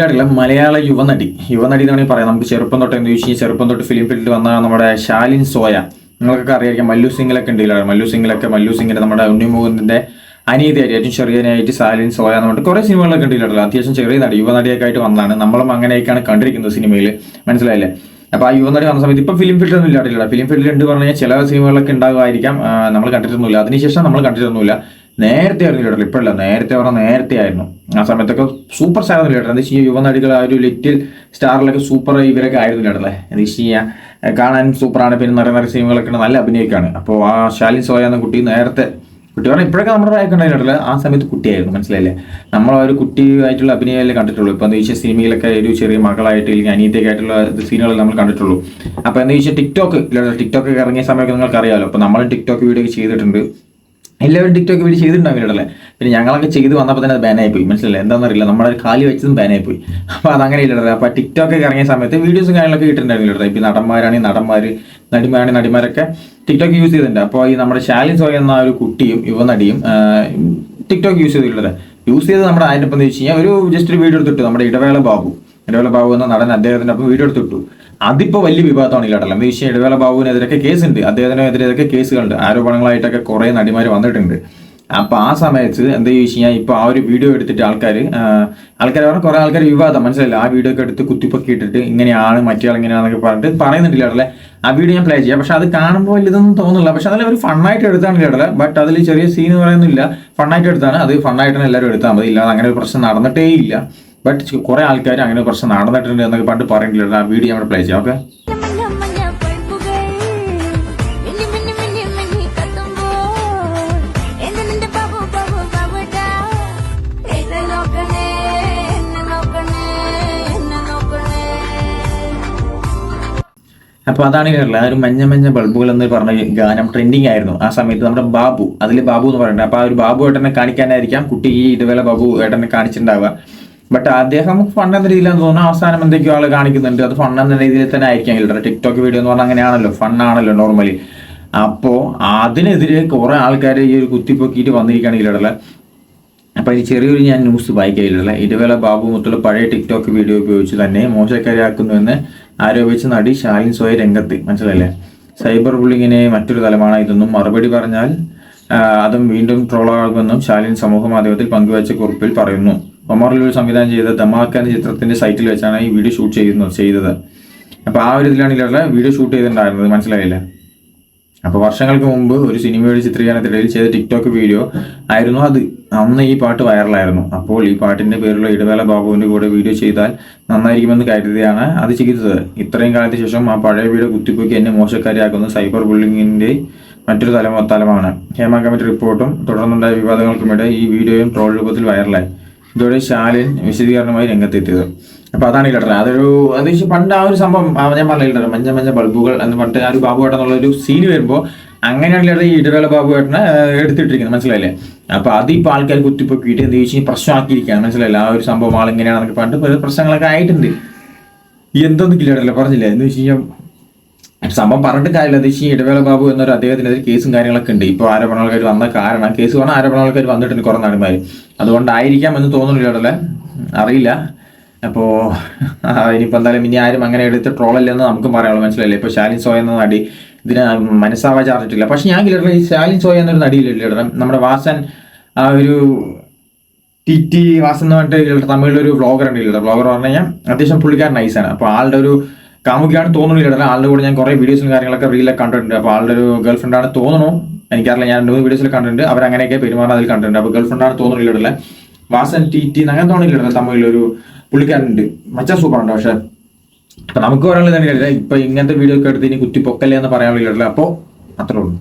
ഇതിലായിട്ടുള്ള മലയാള യുവനടി. യുവനടി എന്ന് വേണമെങ്കിൽ പറയാം. നമുക്ക് ചെറുപ്പം തൊട്ട് എന്ന് ചോദിച്ചാൽ ചെറുപ്പം തൊട്ട് ഫിലിം ഫീൽഡിൽ വന്ന നമ്മുടെ ഷാലിൻ സോയ. നിങ്ങൾക്കൊക്കെ അറിയാം മല്ലു സിംഗിലൊക്കെ ഉണ്ട് മല്ലു സിംഗിലൊക്കെ മല്ലു സിംഗിന്റെ നമ്മുടെ ഉണ്ണിമുകുന്ദിന്റെ അനീതിയായിട്ട് ഏറ്റവും ചെറിയനായിട്ട് സാലിൻ സോയ എന്ന് പറഞ്ഞിട്ട് കുറേ സിനിമകളൊക്കെ ഉണ്ടല്ലോ അത്യാവശ്യം ചെറിയ നടി യുവനടിയൊക്കെ ആയിട്ട് വന്നതാണ്. നമ്മളും അങ്ങനെയൊക്കെയാണ് കണ്ടിരിക്കുന്നത് സിനിമയിൽ മനസ്സിലായില്ലേ? അപ്പൊ ആ യുവനടി വന്ന സമയത്ത് ഇപ്പൊ ഫിലിം ഫീൽഡിൽ ഒന്നും ഇല്ലാട്ടില്ല ഫിലിം ഫീൽഡിൽ ഉണ്ട് പറഞ്ഞാൽ ചില സിനിമകളൊക്കെ ഉണ്ടാകുമായിരിക്കാം നമ്മൾ കണ്ടിട്ടൊന്നുമില്ല. അതിനുശേഷം നമ്മൾ കണ്ടിട്ടൊന്നുമില്ല. നേരത്തെ ആയിരുന്നു ലീഡർ ഇപ്പോഴല്ല നേരത്തെ പറഞ്ഞാൽ നേരത്തെ ആയിരുന്നു. ആ സമയത്തൊക്കെ സൂപ്പർ സ്റ്റാർ ആയിരുന്നു ലീഡർ എന്താ യുവനടികൾ ആ ഒരു ലിറ്റിൽ സ്റ്റാറിലൊക്കെ സൂപ്പർ ഇവരൊക്കെ ആയിരുന്നു ലീഡർ അല്ലേ എന്താ വെച്ച് കഴിഞ്ഞാൽ കാണാൻ സൂപ്പറാണ് പിന്നെ നിറയെ നിറയെ സിനിമകളൊക്കെ നല്ല അഭിനയിക്കാണ്. അപ്പോൾ ആ ശാലിൻ സോയ എന്ന കുട്ടി നേരത്തെ കുട്ടി പറഞ്ഞാൽ ഇപ്പോഴൊക്കെ നമ്മുടെ പ്രായമൊക്കെ ഉണ്ടായിട്ടില്ല ആ സമയത്ത് കുട്ടിയായിരുന്നു. മനസ്സിലായില്ലേ? നമ്മൾ ആ ഒരു കുട്ടിയായിട്ടുള്ള അഭിനയമല്ലേ കണ്ടിട്ടുള്ളൂ. ഇപ്പോൾ എന്താ വെച്ചാൽ സിനിമയിലൊക്കെ ഒരു ചെറിയ മകളായിട്ട് അല്ലെങ്കിൽ അനിയത്തൊക്കെ ആയിട്ടുള്ള സീനുകൾ നമ്മൾ കണ്ടിട്ടുള്ളൂ. അപ്പോൾ എന്താ വെച്ചാൽ ടിക്ടോക്ക് ടിക്ടോക്ക് ഇറങ്ങിയ സമയമൊക്കെ നിങ്ങൾക്ക് അറിയാമല്ലോ അപ്പോൾ നമ്മൾ ടിക്ടോക്ക് വീഡിയോ ഒക്കെ ചെയ്തിട്ടുണ്ട്. എല്ലാവരും ടിക്ടോക്ക് വീഡിയോ ചെയ്തിട്ടുണ്ടാവില്ലല്ലേ പിന്നെ ഞങ്ങളൊക്കെ ചെയ്ത് വന്നപ്പോൾ തന്നെ അത് ബാനായി പോയി മനസ്സിലായില്ലേ? എന്താണെന്നറിയില്ല നമ്മളൊരു കാലി വെച്ചതും ബാനായി പോയി അപ്പോൾ അതങ്ങനെ ഇല്ലടേ അപ്പോൾ ടിക്ടോക്ക് ഇറങ്ങിയ സമയത്ത് വീഡിയോസും കാര്യങ്ങളൊക്കെ ഇട്ടിട്ടുണ്ടായിരുന്നില്ല ഇപ്പോൾ നടന്മാരാണെങ്കിൽ നടന്മാർ നടിമാരാണെങ്കിൽ നടിമാരൊക്കെ ടിക്ടോക്ക് യൂസ് ചെയ്തിട്ടുണ്ട്. അപ്പോൾ ഈ നമ്മുടെ ശാലിൻ സോയ എന്ന ഒരു കുട്ടിയും യുവനടിയും ടിക്ടോക്ക് യൂസ് ചെയ്തിട്ടുള്ളത് യൂസ് ചെയ്ത് നമ്മുടെ അതിന്റെ ഒപ്പം എന്ന് വെച്ച് കഴിഞ്ഞാൽ ഒരു ജസ്റ്റ് ഒരു വീഡിയോ എടുത്തിട്ടു. നമ്മുടെ ഇടവേള ബാബു. ഇടവേള ബാബു എന്ന നടൻ അദ്ദേഹത്തിന്റെ ഒപ്പം വീഡിയോ എടുത്തിട്ടു. അതിപ്പോ വലിയ വിവാദമാണ് ഇല്ലാട്ടല്ല എന്ന് വെച്ചാൽ ഇടവേള ബാബുവിനെതിരൊക്കെ കേസുണ്ട്. അദ്ദേഹത്തിനെതിരെയൊക്കെ കേസുകളുണ്ട്. ആരോപണങ്ങളായിട്ടൊക്കെ കുറെ നടിമാര് വന്നിട്ടുണ്ട്. അപ്പൊ ആ സമയത്ത് എന്താ ചോദിച്ചു കഴിഞ്ഞാൽ ഇപ്പൊ ആ ഒരു വീഡിയോ എടുത്തിട്ട് ആൾക്കാർ ആൾക്കാർ പറഞ്ഞാൽ കുറെ ആൾക്കാർ വിവാദം മനസ്സിലായില്ല? ആ വീഡിയോ ഒക്കെ എടുത്ത് കുത്തിപ്പൊക്കി ഇട്ടിട്ട് ഇങ്ങനെയാണ് മറ്റേ ഇങ്ങനെയാണെന്നൊക്കെ പറഞ്ഞിട്ട് പറയുന്നുണ്ട് ഇടലെ ആ വീഡിയോ ഞാൻ പ്ലേ ചെയ്യാം. പക്ഷെ അത് കാണുമ്പോൾ ഇതൊന്നും തോന്നുന്നില്ല. പക്ഷെ അതിൽ ഒരു ഫണ്ണായിട്ട് എടുത്താണ് ഇടലെ ബട്ട് അതിൽ ചെറിയ സീൻ പറയുന്നില്ല. ഫണ്ണായിട്ട് എടുത്താണ്. അത് ഫണ്ണായിട്ടാണ് എല്ലാവരും എടുത്താൽ മതി. ഇല്ലാതെ അങ്ങനെ ഒരു പ്രശ്നം നടന്നിട്ടേ ഇല്ല. ബട്ട് കുറെ ആൾക്കാർ അങ്ങനെ കുറച്ച് നടന്നിട്ടുണ്ട് എന്നൊക്കെ പണ്ട് പറയുന്നില്ല ആ വീഡിയോ നമ്മൾ പ്ലേ ചെയ്യാം. ഓക്കെ മഞ്ഞ മഞ്ഞ പഴുപ്പുകൾ മിന്നി മിന്നി മിന്നി മിന്നി കത്തുമ്പോൾ എന്നെ നിന്റെ ബാബു ബാബു ബാബുടാ എന്നെ നോക്കണേ എന്നെ നോക്കണേ എന്നെ അപ്പൊ അതാണ് കേരള ഒരു മഞ്ഞ മഞ്ഞ ബൾബുകൾ എന്ന് പറഞ്ഞ ഗാനം ട്രെൻഡിങ് ആയിരുന്നു. ആ സമയത്ത് നമ്മുടെ ബാബു അതിൽ ബാബു എന്ന് പറയുന്നത്. അപ്പൊ ആ ഒരു ബാബു ഏട്ടനെ കാണിക്കാനായിരിക്കാം. കുട്ടി ഈ ഇതുപോലെ ബാബു ഏട്ടനെ കാണിച്ചിട്ടുണ്ടാവുക. ബട്ട് അദ്ദേഹം ഫണ്ട് എന്ന രീതിയിൽ തോന്നുന്നു അവസാനം എന്തൊക്കെയോ ആൾ കാണിക്കുന്നുണ്ട്. അത് ഫണ്ട് എന്ന രീതിയിൽ തന്നെ ആയിരിക്കാം. കേട്ടോ ടിക്ടോക്ക് വീഡിയോ എന്ന് പറഞ്ഞാൽ അങ്ങനെയാണല്ലോ. ഫണ്ണാണല്ലോ നോർമലി അപ്പോ അതിനെതിരെ കുറെ ആൾക്കാർ ഈ ഒരു കുത്തിപ്പൊക്കിയിട്ട് വന്നിരിക്കുകയാണ് ഇല്ലടല്ലേ അപ്പൊ ഈ ചെറിയൊരു ഞാൻ ന്യൂസ് വായിക്കയില്ല ഇതുവേള ബാബു മുത്തുള്ള പഴയ ടിക്ടോക്ക് വീഡിയോ ഉപയോഗിച്ച് തന്നെ മോശക്കാരിയാക്കുന്നുവെന്ന് ആരോപിച്ച നടി ഷാലിൻ സോയ രംഗത്ത്. മനസ്സിലല്ലേ സൈബർ ബുള്ളിങ്ങിനെ മറ്റൊരു തലമാണ് ഇതെന്നും മറുപടി പറഞ്ഞാൽ അതും വീണ്ടും ട്രോളാകുമെന്നും ഷാലിൻ സമൂഹ മാധ്യമത്തിൽ പങ്കുവച്ച കുറിപ്പിൽ പറയുന്നു. ഒമറിലൂർ സംവിധാനം ചെയ്ത ധമാക്ക എന്ന ചിത്രത്തിന്റെ സൈറ്റിൽ വെച്ചാണ് ഈ വീഡിയോ ഷൂട്ട് ചെയ്യുന്നത് ചെയ്തത്. അപ്പൊ ആ ഒരു ഇതിലാണ് ഇല്ല വീഡിയോ ഷൂട്ട് ചെയ്തിട്ടുണ്ടായിരുന്നത് മനസ്സിലായില്ല? അപ്പോൾ വർഷങ്ങൾക്ക് മുമ്പ് ഒരു സിനിമയുടെ ചിത്രീകരണത്തിനിടയിൽ ചെയ്ത ടിക്ടോക്ക് വീഡിയോ ആയിരുന്നു അത്. അന്ന് ഈ പാട്ട് വൈറലായിരുന്നു. അപ്പോൾ ഈ പാട്ടിന്റെ പേരുള്ള ഇടവേള ബാബുവിന്റെ കൂടെ വീഡിയോ ചെയ്താൽ നന്നായിരിക്കുമെന്ന് കരുതിയാണ് അത് ചെയ്തത്. ഇത്രയും കാലത്തിന് ശേഷം ആ പഴയ വീഡിയോ കുത്തിപ്പൊക്കി എന്നെ മോശക്കാരിയാക്കുന്ന സൈബർ ബുള്ളിങ്ങിന്റെ മറ്റൊരു തലമ തലമാണ്. ഹേമ കമ്മിറ്റി റിപ്പോർട്ടും തുടർന്നുണ്ടായ വിവാദങ്ങൾക്കുമിടെ ഈ വീഡിയോയും ട്രോൾ രൂപത്തിൽ വൈറലായി. ഇതോടെ ശാലിൻ വിശദീകരണമായി രംഗത്തെത്തിയത്. അപ്പൊ അതാണ് ഈ ലെറ്റർ അതൊരു അത് പണ്ട് ആ ഒരു സംഭവം ഞാൻ ഞാൻ പറഞ്ഞില്ല മഞ്ഞ മഞ്ഞ ബൾബുകൾ എന്ന് പറഞ്ഞിട്ട് ആ ഒരു ബാബു എന്നുള്ള ഒരു സീന് വരുമ്പോൾ അങ്ങനെയാണ് ലെറ്റർ ഈ ഇടവേള ബാബു ഏട്ടനെ എടുത്തിട്ടിരിക്കുന്നത്. മനസ്സിലായില്ലേ? അപ്പൊ അതിപ്പോ ആൾക്കാർ കുത്തിപ്പൊക്കിയിട്ട് എന്ത് ചോദിച്ചു പ്രശ്നമാക്കിയിരിക്കുകയാണ്. മനസ്സിലായില്ല? ആ ഒരു സംഭവം ആൾ ഇങ്ങനെയാണെന്നൊക്കെ പറഞ്ഞിട്ട് പ്രശ്നങ്ങളൊക്കെ ആയിട്ടുണ്ട്. എന്തൊന്നും ഇല്ലടല്ലേ പറഞ്ഞില്ല? എന്ന് വെച്ച് കഴിഞ്ഞാൽ സംഭവം പറഞ്ഞിട്ട് കാര്യമില്ല. ഈ ഇടവേള ബാബു എന്നൊരു അദ്ദേഹത്തിനെതിരെ കേസും കാര്യങ്ങളൊക്കെ ഉണ്ട്. ഇപ്പോൾ ആരോപണങ്ങൾക്കാർ വന്ന കാരണം കേസ് പറഞ്ഞാൽ ആരോപണങ്ങൾക്കാർ വന്നിട്ടുണ്ട് കുറേ നടിമാർ അതുകൊണ്ടായിരിക്കാം എന്ന് തോന്നുന്നില്ല ഇടല്ലേ അറിയില്ല. അപ്പോൾ ഇനിയിപ്പോൾ എന്തായാലും ഇനി ആരും അങ്ങനെ എടുത്ത് ട്രോളല്ലെന്ന് നമുക്കും പറയാനുള്ളൂ മനസ്സിലായില്ലേ? ഇപ്പോൾ ശാലിൻ സോയ എന്ന നടി ഇതിന് മനസ്സാവാ ചാർജിട്ടില്ല പക്ഷെ ഞാൻ ഇല്ലടല്ലേ ഈ ശാലിൻ സോയ എന്നൊരു നടിയില്ല നമ്മുടെ വാസൻ ആ ഒരു ടി ടി വാസൻ എന്ന് പറഞ്ഞിട്ട് തമിഴിലൊരു വ്ളോഗർ ഉണ്ട് ഇല്ല വ്ളോഗർ പറഞ്ഞു കഴിഞ്ഞാൽ അത്യാവശ്യം പുള്ളിക്കാരൻ നൈസാണ് അപ്പോൾ ആളുടെ ഒരു കാമുകിയാണ് തോന്നുന്നില്ല ആളുടെ കൂടെ ഞാൻ കുറേ വീഡിയോസും കാര്യങ്ങളൊക്കെ റീലൊക്കെ കണ്ടിട്ടുണ്ട്. അപ്പോൾ ആളുടെ ഒരു ഗേൾ ഫ്രണ്ടാണ് തോന്നുന്നു എനിക്കറിയില്ല ഞാൻ മൂന്ന് വീഡിയോസിൽ കണ്ടിട്ടുണ്ട്. അവരങ്ങനെയൊക്കെ പെരുമാറുന്ന അതിൽ കണ്ടിട്ടുണ്ട്. അപ്പോൾ ഗേൾ ഫ്രണ്ടാണ് തോന്നുന്നില്ല വാസൻ ടി ടി അങ്ങനെ തമ്മിൽ തമിഴിലൊരു പുള്ളിക്കാരുണ്ട് മച്ചാ സൂപ്പറുണ്ട് പക്ഷേ. അപ്പം നമുക്ക് പറയാനുള്ളത് തന്നെ ഇപ്പം ഇങ്ങനത്തെ വീഡിയോ ഒക്കെ എടുത്ത് ഇനി കുത്തിപ്പൊക്കല്ലേ എന്ന് പറയാനുള്ള അപ്പോൾ അത്രേ ഉള്ളൂ.